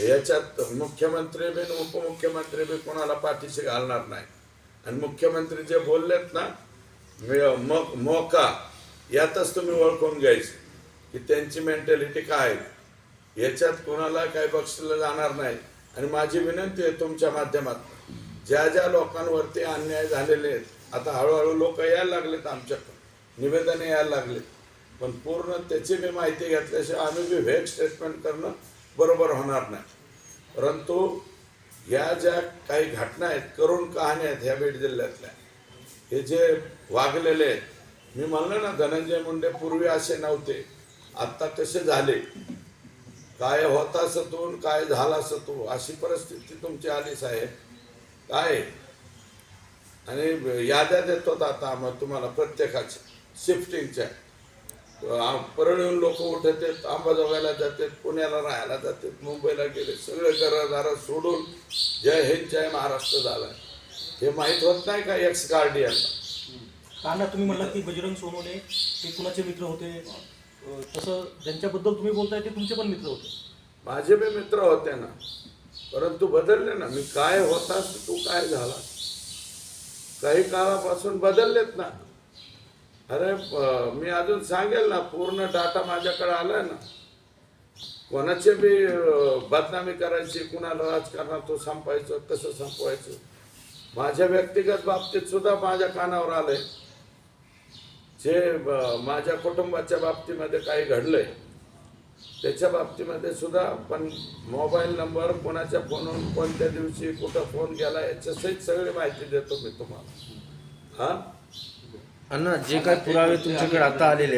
याच्यात मुख्यमंत्री बी उपमुख्यमंत्री बी कोणाला पाठीशी घालणार नाही. आणि मुख्यमंत्री जे बोललेत ना मोका यातच तुम्ही ओळखून घ्यायचं की त्यांची मेंटॅलिटी काय आहे. याच्यात कोणाला काही बक्षलं जाणार नाही. आणि माझी विनंती आहे तुमच्या माध्यमातून ज्या ज्या लोकांवरती अन्याय झालेले आहेत आता हळूहळू लोक यायला लागलेत आमच्याकडे निवेदन यायला लागलेत. पण पूर्ण त्याची मी माहिती घेतल्याशिवाय आम्ही बी व्हेग स्टेटमेंट करणं बरोबर होणार नाही. परंतु या ज्या काही घटना आहेत करुण कहाण्या आहेत ह्या बीड जिल्ह्यातल्या हे जे वागलेले आहेत मी म्हणलं ना धनंजय मुंडे पूर्वी असे नव्हते आत्ता कसे झाले. काय होता सतून काय झाला सतू अशी परिस्थिती तुमची आली साहेब. काय? आणि याद्या देतो आता मग तुम्हाला प्रत्येकाच्या शिफ्टिंगच्या परळीहून लोक उठत आहेत अंबाजोगाईला जातात पुण्याला राहायला जातात मुंबईला गेले सगळे घरदार सोडून जय हिंद जय महाराष्ट्र झालाय हे माहीत होत नाही का एक्स गार्डियनला काना तुम्ही म्हणला की बजरंग सोनवणे ते कुणाचे मित्र होते? तसं ज्यांच्याबद्दल तुम्ही बोलताय ते तुमचे पण मित्र होते. माझे बी मित्र होते ना. परंतु बदलले ना. मी काय होतास तू काय झाला काही काळापासून बदललेत ना. अरे मी अजून सांगेल ना पूर्ण डाटा माझ्याकडे आलाय ना. कोणाचे बी बदनामी करायची कुणाला राजकारणात तो संपायचं कसं संपवायचं माझ्या व्यक्तिगत बाबतीत सुद्धा माझ्या कानावर आलंय. जे माझ्या कुटुंबाच्या बाबतीमध्ये काही घडलंय त्याच्या बाबतीमध्ये सुद्धा पण मोबाईल नंबर कोणाच्या फोनवरून कोणत्या दिवशी कुठं फोन गेला याच्या सहित सगळी माहिती देतो मी तुम्हाला. हा? अण्णा जे काही पुरावे तुमच्याकडे आता आलेले आहेत